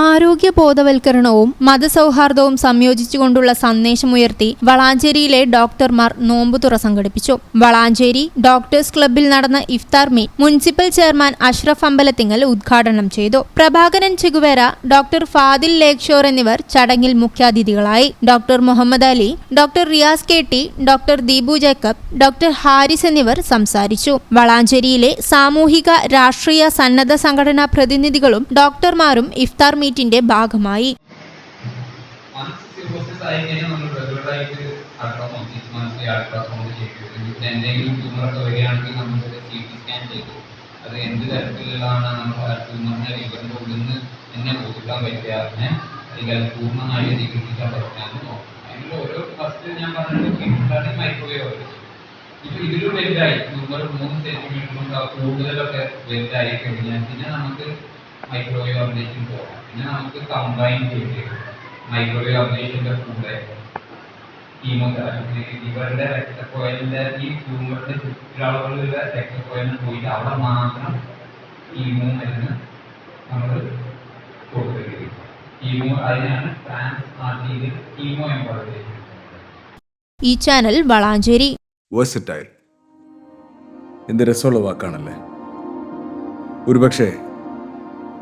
ആരോഗ്യ ബോധവൽക്കരണവും മതസൗഹാർദ്ദവും സംയോജിച്ചുകൊണ്ടുള്ള സന്ദേശമുയർത്തി വളാഞ്ചേരിയിലെ ഡോക്ടർമാർ നോമ്പുതുറ സംഘടിപ്പിച്ചു. വളാഞ്ചേരി ഡോക്ടേഴ്സ് ക്ലബ്ബിൽ നടന്ന iftar meet municipal chairman Ashraf Ambalathingal ഉദ്ഘാടനം ചെയ്തു. Prabhakaran Che Guevara doctor Fadil Lakeshore എന്നിവർ ചടങ്ങിൽ മുഖ്യാതിഥികളായി. Doctor Muhammad Ali doctor Riyas K T doctor Deepu Jacob doctor Haris എന്നിവർ സംസാരിച്ചു. വളാഞ്ചേരിയിലെ സാമൂഹിക രാഷ്ട്രീയ സന്നദ്ധ സംഘടനാ പ്രതിനിധികളും ഡോക്ടർമാരും ഇഫ്താർ മീറ്റിന്റെ ഭാഗമായി. അത് എന്ത് നമ്മൾ എന്നെ അല്ലെങ്കിൽ ഫസ്റ്റ് ഞാൻ ഇതിലും വലുതായി. ട്യൂമർ മൂന്ന് സെന്റിമീറ്റർ കൂടുതലൊക്കെ വലുതായി കഴിഞ്ഞാൽ പിന്നെ നമുക്ക് മൈക്രോവേവ് അപ്ഡേഷൻ പോകാം പിന്നെ നമുക്ക് കമ്പൈൻ ചെയ്ത് മൈക്രോവേവ് അപ്ഡേഷന്റെ കൂടെ കീമോതെറാപ്പി ഇവരുടെ രക്തക്കോയലിന്റെ ഈ ട്യൂമറിന്റെ ചുറ്റളവുകളിലെ രക്തക്കോയലിന് പോയിട്ട് അവിടെ മാത്രം കീമോ മരുന്ന് നമ്മൾ കൊടുക്കുന്നത് കീമോ അതിനാണ് ട്രാൻസ് ആർട്ടിയിൽ കീമോ എന്ന് പറയുന്നത് ഈ ചാനൽ വളാഞ്ചേരി. വേഴ്സറ്റൈൽ എന്ത് രസമുള്ള വാക്കാണല്ലേ? ഒരുപക്ഷെ